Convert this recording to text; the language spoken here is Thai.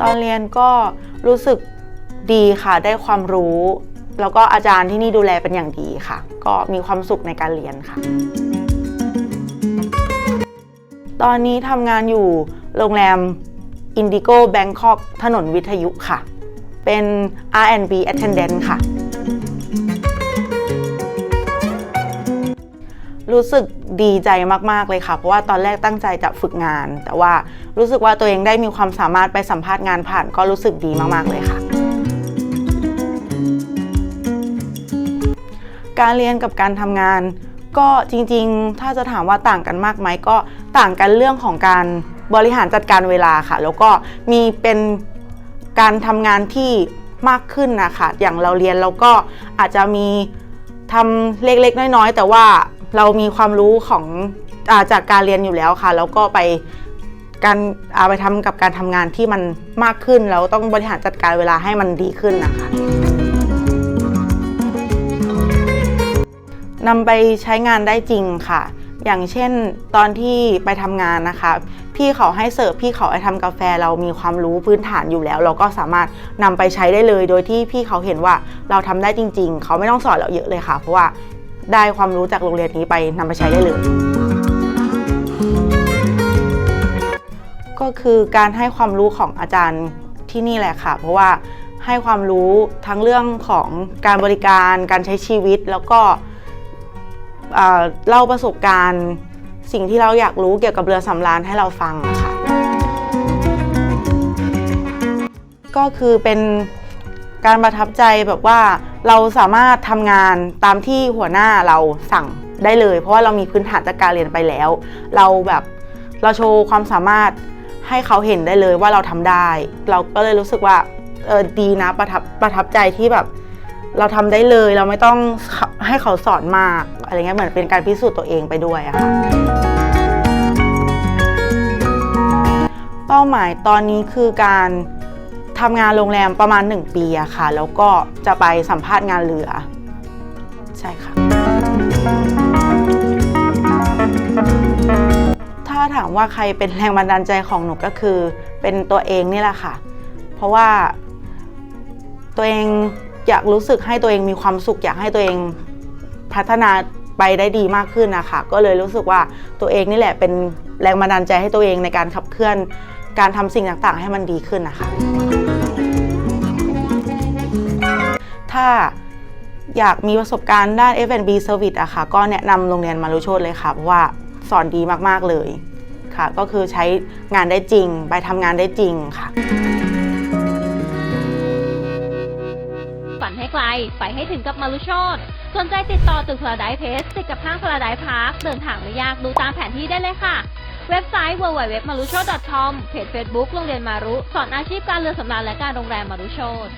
ตอนเรียนก็รู้สึกดีค่ะ ได้ความรู้ แล้วก็อาจารย์ที่นี่ดูแลเป็นอย่างดีค่ะ ก็มีความสุขในการเรียนค่ะ ตอนนี้ทำงานอยู่โรงแรมอินดิโก้แบงคอกถนนวิทยุค่ะ เป็น R&B attendant ค่ะ รู้สึกดีใจมาก ๆ เลยค่ะ เพราะว่าตอนแรกตั้งใจจะฝึกงาน แต่ว่ารู้สึกว่าตัวเองได้มีความสามารถไปสัมภาษณ์งานผ่านก็รู้สึกดีมาก ๆ เลยค่ะ การเรียนกับการทำงาน ก็จริง ๆ ถ้าจะถามว่าต่างกันมากไหมก็ต่างกันเรื่องของการบริหารจัดการเวลาค่ะ แล้วก็มีเป็นการทำงานที่มากขึ้นนะคะ อย่างเราเรียนเราก็อาจจะมีทำเล็กๆ น้อยๆ แต่ว่า เรามีความรู้ของอาจากการเรียนอยู่แล้วค่ะ แล้วก็ไปการเอาไปทำกับการทำงานที่มันมากขึ้น แล้วต้องบริหารจัดการเวลาให้มันดีขึ้นนะคะนำไปใช้งานได้จริงค่ะ อย่างเช่นตอนที่ไปทำงานนะคะ พี่เขาให้เสิร์ฟพี่เขาให้ทำกาแฟเรามีความรู้พื้นฐานอยู่แล้ว เราก็สามารถนำไปใช้ได้เลย โดยที่พี่เขาเห็นว่าเราทำได้จริง ๆ เขาไม่ต้องสอนเราเยอะเลยค่ะ เพราะว่า ได้ความรู้จากโรงเรียนนี้ไปนำไปใช้ได้เลย ก็คือการให้ความรู้ของอาจารย์ที่นี่แหละค่ะ เพราะว่าให้ความรู้ทั้งเรื่องของการบริการการใช้ชีวิตแล้วก็เล่าประสบการณ์สิ่งที่เราอยากรู้เกี่ยวกับเรือสำราญให้เราฟังค่ะก็คือเป็นการประทับใจแบบว่า เราสามารถทำงานตามที่หัวหน้าเราสั่งได้เลย เพราะว่าเรามีพื้นฐานจากการเรียนไปแล้ว เราแบบเราโชว์ความสามารถให้เขาเห็นได้เลยว่าเราทำได้ เราก็เลยรู้สึกว่าเออดีนะประทับประทับใจที่แบบ เราทำได้เลยเราไม่ต้องให้เขาสอนมากอะไรเงี้ยเหมือนเป็นการพิสูจน์ตัวเองไปด้วยอะค่ะเป้าหมายตอนนี้คือการ ทำงานโรงแรมประมาณ 1 ปีอะค่ะ แล้วก็จะไปสัมภาษณ์งานเรือ ใช่ค่ะ ถ้าถามว่าใครเป็นแรงบันดาลใจของหนูก็คือ เป็นตัวเองนี่แหละค่ะ เพราะว่าตัวเองอยากรู้สึกให้ตัวเองมีความสุขอยากให้ตัวเองพัฒนาไปได้ดีมากขึ้นนะคะ ก็เลยรู้สึกว่าตัวเองนี่แหละเป็นแรงบันดาลใจให้ตัวเองในการขับเคลื่อนการทำสิ่งต่างๆ ให้มันดีขึ้นนะคะ ถ้าอยากมีประสบการณ์ด้าน F&B Service อะค่ะ ก็แนะนำโรงเรียนมารุโชตเลยค่ะ เพราะว่าสอนดีมากๆเลยค่ะ ก็คือใช้งานได้จริง ไปทำงานได้จริงค่ะ ฝันให้ไกล ไปให้ถึงกับมารุโชตสนใจติดต่อตึกพลาไดเพสติดกับห้างพลาไดพาร์ค เดินทางไม่ยากดูตามแผนที่ได้เลยค่ะ เว็บไซต์ www.marucho.com เพจ Facebook โรงเรียนมารุ สอนอาชีพการเรือสำราญและการโรงแรมมารุโชต